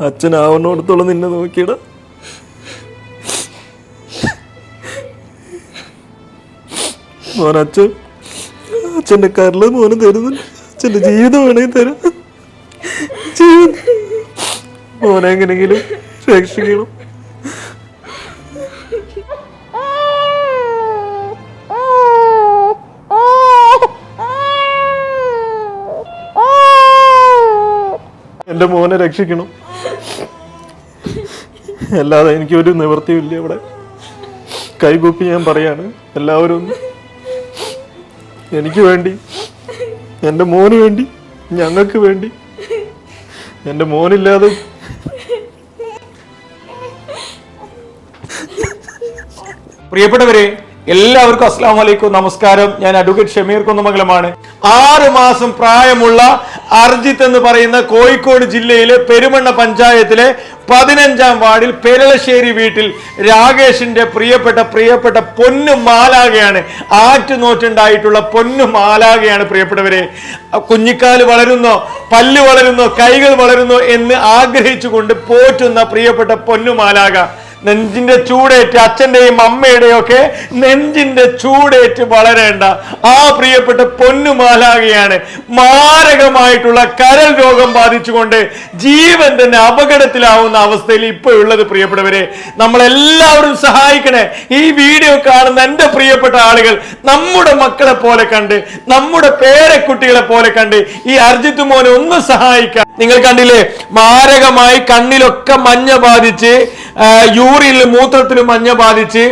അച്ഛനാവുന്നിടത്തോളം നിന്നെ നോക്കിയടാ. മോൻ അച്ഛൻ അച്ഛന്റെ കരൾ മോന് തരുന്നു അച്ഛന്റെ ജീവിതം വേണമെങ്കിൽ തരാം. മോനെങ്ങനെങ്കിലും രക്ഷിക്കണം. എന്റെ മോനെ രക്ഷിക്കണം. അല്ലാതെ എനിക്കൊരു നിവൃത്തിയില്ല ഇവിടെ. കൈകൂപ്പി ഞാൻ പറയാണ് എല്ലാവരും എനിക്ക് വേണ്ടി എന്റെ മോന് വേണ്ടി ഞങ്ങൾക്ക് വേണ്ടി എന്റെ മോനില്ലാതെ. പ്രിയപ്പെട്ടവരെ എല്ലാവർക്കും അസ്സാം വലൈക്കും നമസ്കാരം. ഞാൻ അഡ്വക്കേറ്റ് ഷമീർ കുന്നമംഗലമാണ് ആറ് മാസം പ്രായമുള്ള അർജിത്ത് എന്ന് പറയുന്ന കോഴിക്കോട് ജില്ലയിലെ പെരുമണ്ണ പഞ്ചായത്തിലെ പതിനഞ്ചാം വാർഡിൽ പെരളശ്ശേരി വീട്ടിൽ രാകേഷിന്റെ പ്രിയപ്പെട്ട പ്രിയപ്പെട്ട പൊന്നു മാലാകയാണ് ആറ്റുനോറ്റുണ്ടായിട്ടുള്ള പൊന്നു മാലാകയാണ് പ്രിയപ്പെട്ടവരെ. കുഞ്ഞിക്കാൽ വളരുന്നോ പല്ല് വളരുന്നോ കൈകൾ വളരുന്നോ എന്ന് ആഗ്രഹിച്ചുകൊണ്ട് പോറ്റുന്ന പ്രിയപ്പെട്ട പൊന്നു മാലാക നെഞ്ചിന്റെ ചൂടേറ്റ് അച്ഛന്റെയും അമ്മയുടെയും ഒക്കെ നെഞ്ചിന്റെ ചൂടേറ്റ് വളരേണ്ട ആ പ്രിയപ്പെട്ട പൊന്നുമാലാകയാണ് മാരകമായിട്ടുള്ള കരൽ രോഗം ബാധിച്ചുകൊണ്ട് ജീവൻ തന്നെ അപകടത്തിലാവുന്ന അവസ്ഥയിൽ ഇപ്പോൾ ഉള്ളത് പ്രിയപ്പെട്ടവരെ. നമ്മളെല്ലാവരും സഹായിക്കണേ. ഈ വീഡിയോ കാണുന്ന എന്റെ പ്രിയപ്പെട്ട ആളുകൾ നമ്മുടെ മക്കളെ പോലെ കണ്ട് നമ്മുടെ പേരക്കുട്ടികളെ പോലെ കണ്ട് ഈ അർജിത്ത് മോനെ ഒന്ന് സഹായിക്കാം. നിങ്ങൾ കണ്ടില്ലേ? മാരകമായി കണ്ണിലൊക്കെ മഞ്ഞ ബാധിച്ച് യൂറിനിലും മൂത്രത്തിലും മഞ്ഞ ബാധിച്ച്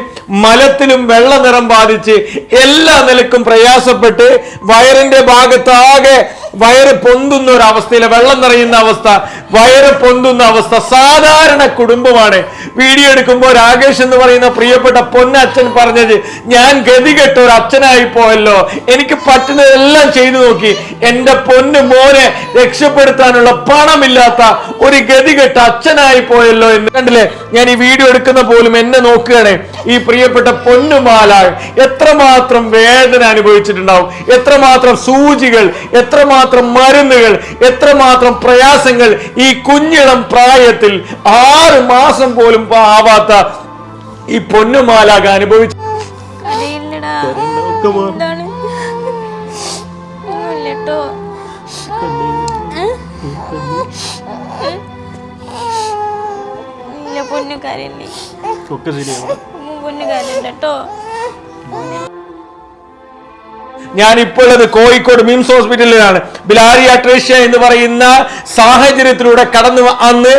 മലത്തിലും വെള്ള നിറം ബാധിച്ച് എല്ലാ നിലക്കും പ്രയാസപ്പെട്ട് വയറിന്റെ ഭാഗത്താകെ വയറ് പൊന്തുന്ന ഒരു അവസ്ഥയിലെ വെള്ളം നിറയുന്ന അവസ്ഥ വയറ് പൊന്തുന്ന അവസ്ഥ സാധാരണ കുടുംബമാണ്. വീഡിയോ എടുക്കുമ്പോൾ രാകേഷ് എന്ന് പറയുന്ന പ്രിയപ്പെട്ട പൊന്നച്ഛൻ പറഞ്ഞത് ഞാൻ ഗതികെട്ട ഒരു അച്ഛനായി പോയല്ലോ. എനിക്ക് പറ്റുന്നതെല്ലാം ചെയ്തു നോക്കി. എന്റെ പൊന്ന് മോനെ രക്ഷപ്പെടുത്താനുള്ള പണമില്ലാത്ത ഒരു ഗതികെട്ട അച്ഛനായി പോയല്ലോ എന്ന്. കണ്ടില്ലേ? ഞാൻ ഈ വീഡിയോ എടുക്കുന്ന പോലും എന്നെ നോക്കുകയാണ്. ഈ പ്രിയപ്പെട്ട പൊന്നുമാല എത്രമാത്രം വേദന അനുഭവിച്ചിട്ടുണ്ടാവും? എത്രമാത്രം സൂചികൾ എത്രമാത്രം മരുന്നുകൾ എത്രമാത്രം പ്രയാസങ്ങൾ ഈ കുഞ്ഞിളം പ്രായത്തിൽ ആറ് മാസം പോലും ആവാത്ത ഈ പൊന്നുമാലാക അനുഭവിച്ചു കരയില്ലടാ. ഒക്കെ മാറും. എന്താണ് ഒന്നുമില്ലട്ടോ ഇല്ല പൊന്നു കരയില്ലേ ഞാൻ ഇപ്പോൾ അത് കോഴിക്കോട് മിംസ് ഹോസ്പിറ്റലിലാണ്. ബിലാരിയ ട്രേഷ്യ എന്ന് പറയുന്ന സാഹചര്യത്തിലൂടെ കടന്നു അന്ന്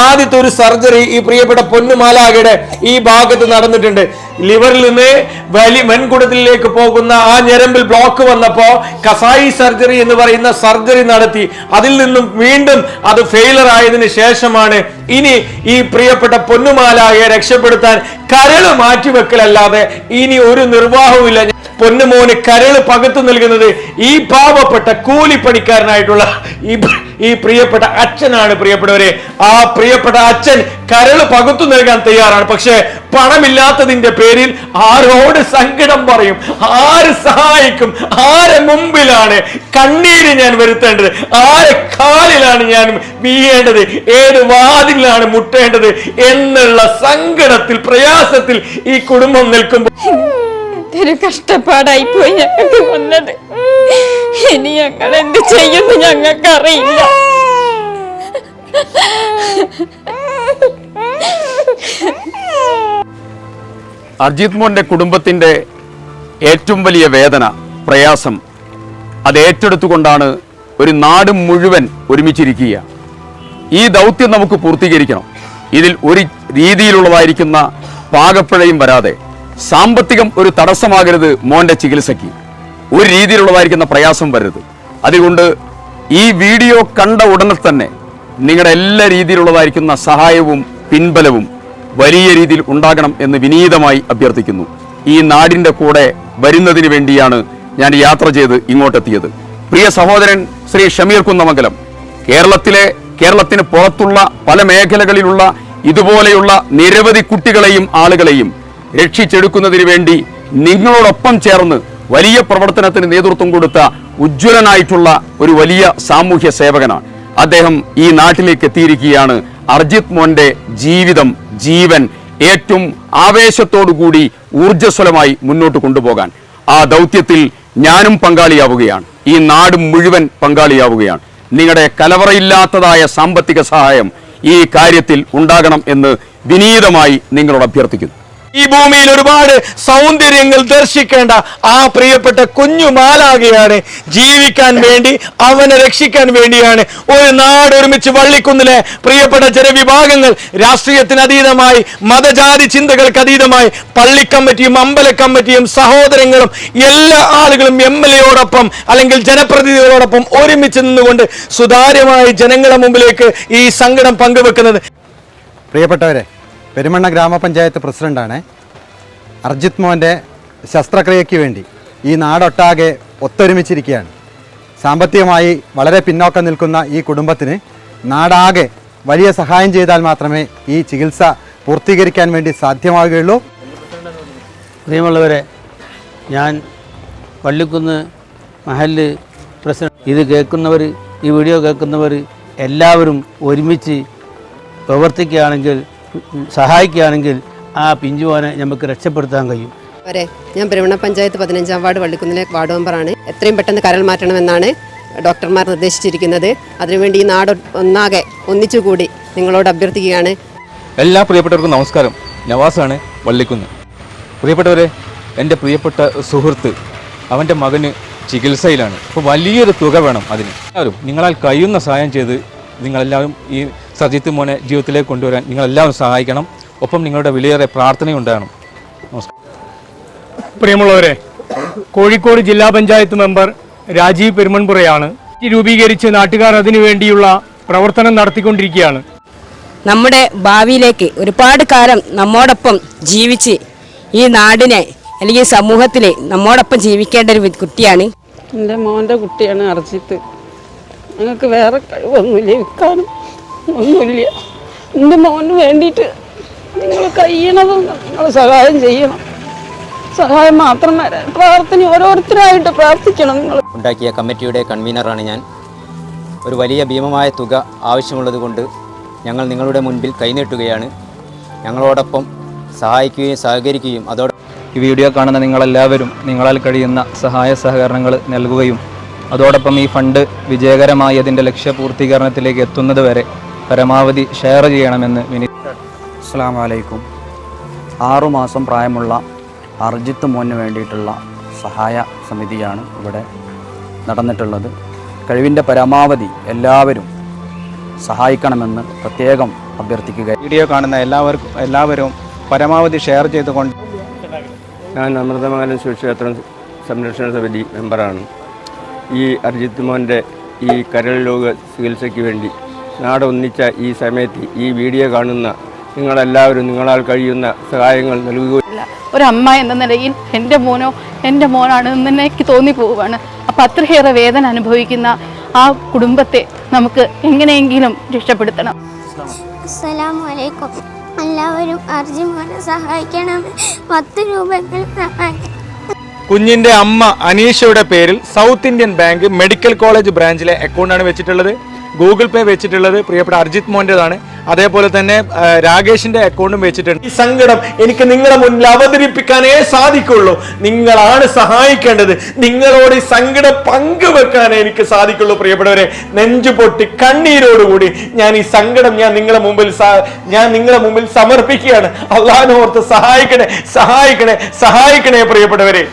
ആദ്യത്തെ ഒരു സർജറി ഈ പ്രിയപ്പെട്ട പൊന്നുമാലാകയുടെ ഈ ഭാഗത്ത് നടന്നിട്ടുണ്ട്. ലിവറിൽ നിന്ന് വലിയ മെൻകുടത്തിലേക്ക് പോകുന്ന ആ ഞരമ്പിൽ ബ്ലോക്ക് വന്നപ്പോ കസായി സർജറി എന്ന് പറയുന്ന സർജറി നടത്തി. അതിൽ നിന്നും വീണ്ടും അത് ഫെയിലർ ആയതിനു ശേഷമാണ് ഇനി ഈ പ്രിയപ്പെട്ട പൊന്നുമാലാകയെ രക്ഷപ്പെടുത്താൻ കരൾ മാറ്റിവെക്കലല്ലാതെ ഇനി ഒരു നിർവാഹവുമില്ല. പൊന്നുമോന് കരൾ പകുത്തു നൽകുന്നത് ഈ പാവപ്പെട്ട കൂലിപ്പണിക്കാരനായിട്ടുള്ള ഈ ഈ പ്രിയപ്പെട്ട അച്ഛനാണ് പ്രിയപ്പെട്ടവരെ. ആ പ്രിയപ്പെട്ട അച്ഛൻ കരൾ പകുത്തു നൽകാൻ തയ്യാറാണ്. പക്ഷേ പണമില്ലാത്തതിന്റെ പേരിൽ ആരോട് സങ്കടം പറയും? ആര് സഹായിക്കും? ആരെ മുമ്പിലാണ് കണ്ണീര് ഞാൻ വരുത്തേണ്ടത്? ആരെ കാലിലാണ് ഞാൻ വീഴേണ്ടത്? ഏത് വാതിലാണ് മുട്ടേണ്ടത്? എന്നുള്ള സങ്കടത്തിൽ പ്രയാസത്തിൽ ഈ കുടുംബം നിൽക്കുമ്പോൾ ഇതൊരു കഷ്ടപ്പാടായി പോയി ഞങ്ങൾക്ക് വന്നത്. ഇനി ഞങ്ങൾ എന്ത് ചെയ്യുന്നു ഞങ്ങൾക്കറിയില്ല. അർജിത് മോന്റെ കുടുംബത്തിന്റെ ഏറ്റവും വലിയ വേദന പ്രയാസം അത് ഏറ്റെടുത്തുകൊണ്ടാണ് ഒരു നാട് മുഴുവൻ ഒരുമിച്ചിരിക്കുക. ഈ ദൗത്യം നമുക്ക് പൂർത്തീകരിക്കണം. ഇതിൽ ഒരു രീതിയിലുള്ളതായിരിക്കുന്ന പാകപ്പിഴയും വരാതെ. സാമ്പത്തികം ഒരു തടസ്സമാകരുത് മോന്റെ ചികിത്സയ്ക്ക്. ഒരു രീതിയിലുള്ളതായിരിക്കുന്ന പ്രയാസം വരരുത്. അതുകൊണ്ട് ഈ വീഡിയോ കണ്ട ഉടനെ തന്നെ നിങ്ങളുടെ എല്ലാ രീതിയിലുള്ളതായിരിക്കുന്ന സഹായവും പിൻബലവും വലിയ രീതിയിൽ ഉണ്ടാകണം എന്ന് വിനീതമായി അഭ്യർത്ഥിക്കുന്നു. ഈ നാടിന്റെ കൂടെ വരുന്നതിന് വേണ്ടിയാണ് ഞാൻ യാത്ര ചെയ്ത് ഇങ്ങോട്ടെത്തിയത്. പ്രിയ സഹോദരൻ ശ്രീ ഷമീർ കുന്നമംഗലം കേരളത്തിലെ കേരളത്തിന് പുറത്തുള്ള പല മേഖലകളിലുള്ള ഇതുപോലെയുള്ള നിരവധി കുട്ടികളെയും ആളുകളെയും രക്ഷിച്ചെടുക്കുന്നതിന് വേണ്ടി നിങ്ങളോടൊപ്പം ചേർന്ന് വലിയ പ്രവർത്തനത്തിന് നേതൃത്വം കൊടുത്ത ഉജ്ജ്വലനായിട്ടുള്ള ഒരു വലിയ സാമൂഹ്യ സേവകനാണ്. അദ്ദേഹം ഈ നാട്ടിലേക്ക് എത്തിയിരിക്കുകയാണ്. അർജിത് മോന്റെ ജീവിതം ജീവൻ ഏറ്റവും ആവേശത്തോടുകൂടി ഊർജസ്വലമായി മുന്നോട്ട് കൊണ്ടുപോകാൻ. ആ ദൗത്യത്തിൽ ഞാനും പങ്കാളിയാവുകയാണ്. ഈ നാട് മുഴുവൻ പങ്കാളിയാവുകയാണ്. നിങ്ങളുടെ കലവറയില്ലാത്തതായ സാമ്പത്തിക സഹായം ഈ കാര്യത്തിൽ ഉണ്ടാകണം എന്ന് വിനീതമായി നിങ്ങളോട് അഭ്യർത്ഥിക്കുന്നു. ഈ ഭൂമിയിൽ ഒരുപാട് സൗന്ദര്യങ്ങൾ ദർശിക്കേണ്ട ആ പ്രിയപ്പെട്ട കുഞ്ഞു മാലാകയാണ് ജീവിക്കാൻ വേണ്ടി അവനെ രക്ഷിക്കാൻ വേണ്ടിയാണ്. ഒരു നാട് ഒരുമിച്ച് വള്ളിക്കുന്നിലെ പ്രിയപ്പെട്ട ജനവിഭാഗങ്ങൾ രാഷ്ട്രീയത്തിന് അതീതമായി മതജാതി ചിന്തകൾക്ക് അതീതമായി പള്ളി കമ്മിറ്റിയും അമ്പല കമ്മിറ്റിയും സഹോദരങ്ങളും എല്ലാ ആളുകളും എം എൽ എയോടൊപ്പം അല്ലെങ്കിൽ ജനപ്രതിനിധികളോടൊപ്പം ഒരുമിച്ച് നിന്നുകൊണ്ട് സുതാര്യമായി ജനങ്ങളുടെ മുമ്പിലേക്ക് ഈ സങ്കടം പങ്കുവെക്കുന്നത്. പ്രിയപ്പെട്ടവരെ പെരുമണ്ണ ഗ്രാമപഞ്ചായത്ത് പ്രസിഡന്റാണ് അർജിത് മോന്റെ ശസ്ത്രക്രിയയ്ക്ക് വേണ്ടി ഈ നാടൊട്ടാകെ ഒത്തൊരുമിച്ചിരിക്കുകയാണ്. സാമ്പത്തികമായി വളരെ പിന്നോക്കം നിൽക്കുന്ന ഈ കുടുംബത്തിന് നാടാകെ വലിയ സഹായം ചെയ്താൽ മാത്രമേ ഈ ചികിത്സ പൂർത്തീകരിക്കാൻ വേണ്ടി സാധ്യമാവുകയുള്ളൂ. പ്രിയമുള്ളവരെ ഞാൻ പള്ളിക്കുന്ന് മഹൽ പ്രസിഡന്റ്. ഇത് കേൾക്കുന്നവർ ഈ വീഡിയോ കേൾക്കുന്നവർ എല്ലാവരും ഒരുമിച്ച് പ്രവർത്തിക്കുകയാണെങ്കിൽ സഹായിക്കുകയാണെങ്കിൽ ആ പിഞ്ചുവാനെ നമുക്ക് രക്ഷപ്പെടുത്താൻ കഴിയും. വരെ ഞാൻ പെരുവണ പഞ്ചായത്ത് പതിനഞ്ചാം വാർഡ് വള്ളിക്കുന്നിലെ വാർഡ് മെമ്പറാണ് എത്രയും പെട്ടെന്ന് കരൾ മാറ്റണമെന്നാണ് ഡോക്ടർമാർ നിർദ്ദേശിച്ചിരിക്കുന്നത്. അതിനുവേണ്ടി ഈ നാട് ഒന്നാകെ ഒന്നിച്ചുകൂടി നിങ്ങളോട് അഭ്യർത്ഥിക്കുകയാണ്. എല്ലാ പ്രിയപ്പെട്ടവർക്കും നമസ്കാരം. നവാസാണ് വള്ളിക്കുന്ന്. പ്രിയപ്പെട്ടവരെ എന്റെ പ്രിയപ്പെട്ട സുഹൃത്ത് അവന്റെ മകന് ചികിത്സയിലാണ്. അപ്പോൾ വലിയൊരു തുക വേണം അതിന്. എല്ലാവരും നിങ്ങളാൽ കഴിയുന്ന സഹായം ചെയ്ത് നിങ്ങളെല്ലാവരും ഈ സജിത്ത് മോനെ ജീവിതത്തിലേക്ക് കൊണ്ടുവരാൻ നിങ്ങളെല്ലാവരും സഹായിക്കണം. ഒപ്പം നിങ്ങളുടെ വിലയേറെ പ്രാർത്ഥനയുണ്ടാകണം നമസ്കാരം. പ്രിയമുള്ളവരെ കോഴിക്കോട് ജില്ലാ പഞ്ചായത്ത് മെമ്പർ രാജീവ് പെരുമൺപുറയാണ് രൂപീകരിച്ച് നാട്ടുകാർ അതിനു വേണ്ടിയുള്ള പ്രവർത്തനം നടത്തിക്കൊണ്ടിരിക്കുകയാണ്. നമ്മുടെ ഭാവിയിലേക്ക് ഒരുപാട് കാലം നമ്മോടൊപ്പം ജീവിച്ച് ഈ നാടിനെ അല്ലെങ്കിൽ സമൂഹത്തിൽ നമ്മോടൊപ്പം ജീവിക്കേണ്ട ഒരു കുട്ടിയാണ്. എന്റെ മോന്റെ കുട്ടിയാണ് അർജിത്ത്. ഞങ്ങൾക്ക് വേറെ കഴിവൊന്നുമില്ല. വിൽക്കാനും ഒന്നുമില്ല. എന്റെ മോന് വേണ്ടിയിട്ട് നിങ്ങൾ കഴിയണതും നിങ്ങൾ സഹായം ചെയ്യണം. സഹായം മാത്രം വരാൻ പ്രാർത്ഥന ഓരോരുത്തരായിട്ട് പ്രാർത്ഥിക്കണം നിങ്ങൾ ഉണ്ടാക്കിയ കമ്മിറ്റിയുടെ കൺവീനറാണ് ഞാൻ. ഒരു വലിയ ഭീമമായ തുക ആവശ്യമുള്ളതുകൊണ്ട് ഞങ്ങൾ നിങ്ങളുടെ മുൻപിൽ കൈനീട്ടുകയാണ്. ഞങ്ങളോടൊപ്പം സഹായിക്കുകയും സഹകരിക്കുകയും അതോടെ ഈ വീഡിയോ കാണുന്ന നിങ്ങളെല്ലാവരും നിങ്ങളാൽ കഴിയുന്ന സഹായ സഹകരണങ്ങൾ നൽകുകയും അതോടൊപ്പം ഈ ഫണ്ട് വിജയകരമായി അതിന്റെ ലക്ഷ്യപൂർത്തീകരണത്തിലേക്ക് എത്തുന്നത് വരെ പരമാവധി ഷെയർ ചെയ്യണമെന്ന് വിനി അസ്സാം വലൈക്കും ആറുമാസം പ്രായമുള്ള അർജിത്ത് മോന് വേണ്ടിയിട്ടുള്ള സഹായ സമിതിയാണ് ഇവിടെ നടന്നിട്ടുള്ളത്. കഴിവിന്റെ പരമാവധി എല്ലാവരും സഹായിക്കണമെന്ന് പ്രത്യേകം അഭ്യർത്ഥിക്കുക. വീഡിയോ കാണുന്ന എല്ലാവർക്കും എല്ലാവരും പരമാവധി ഷെയർ ചെയ്തുകൊണ്ട് ഞാൻ അമൃതമംഗലം ശിവക്ഷേത്രം സംരക്ഷണ സമിതി മെമ്പറാണ് ഈ അർജിത് മോന്റെ ഈ കരൾ രോഗ ചികിത്സയ്ക്ക് വേണ്ടി നാടൊന്നിച്ച ഈ സമയത്ത് ഈ വീഡിയോ കാണുന്ന നിങ്ങളെല്ലാവരും നിങ്ങളാൽ കഴിയുന്ന സഹായങ്ങൾ നൽകുക. ഒരമ്മ എന്ന നിലയിൽ എന്റെ മോനോ എന്റെ മോനാണ് എന്ന് എനിക്ക് തോന്നിപ്പോവുകയാണ്. അപ്പം അത്രയേറെ വേദന അനുഭവിക്കുന്ന ആ കുടുംബത്തെ നമുക്ക് എങ്ങനെയെങ്കിലും രക്ഷപ്പെടുത്തണം. അസ്സലാമലൈക്കും. എല്ലാവരും അർജിമോനെ സഹായിക്കണം. പത്ത് രൂപയെങ്കിലും സഹായിക്കണം. കുഞ്ഞിന്റെ അമ്മ അനീഷയുടെ പേരിൽ South Indian Bank medical college ബ്രാഞ്ചിലെ അക്കൗണ്ടാണ് വെച്ചിട്ടുള്ളത്. ഗൂഗിൾ പേ വെച്ചിട്ടുള്ളത് പ്രിയപ്പെട്ട അർജിത് മോന്റെതാണ്. അതേപോലെ തന്നെ രാകേഷിന്റെ അക്കൗണ്ടും വെച്ചിട്ടുണ്ട്. ഈ സങ്കടം എനിക്ക് നിങ്ങളുടെ മുന്നിൽ അവതരിപ്പിക്കാനേ സാധിക്കുള്ളൂ. നിങ്ങളാണ് സഹായിക്കേണ്ടത്. നിങ്ങളോട് ഈ സങ്കടം പങ്കുവെക്കാനേ എനിക്ക് സാധിക്കുള്ളൂ പ്രിയപ്പെട്ടവരെ. നെഞ്ചു പൊട്ടി കണ്ണീരോടുകൂടി ഞാൻ ഈ സങ്കടം ഞാൻ നിങ്ങളുടെ മുമ്പിൽ ഞാൻ നിങ്ങളുടെ മുമ്പിൽ സമർപ്പിക്കുകയാണ്. അള്ളാഹിനോർത്ത് സഹായിക്കണേ സഹായിക്കണേ സഹായിക്കണേ പ്രിയപ്പെട്ടവരെ.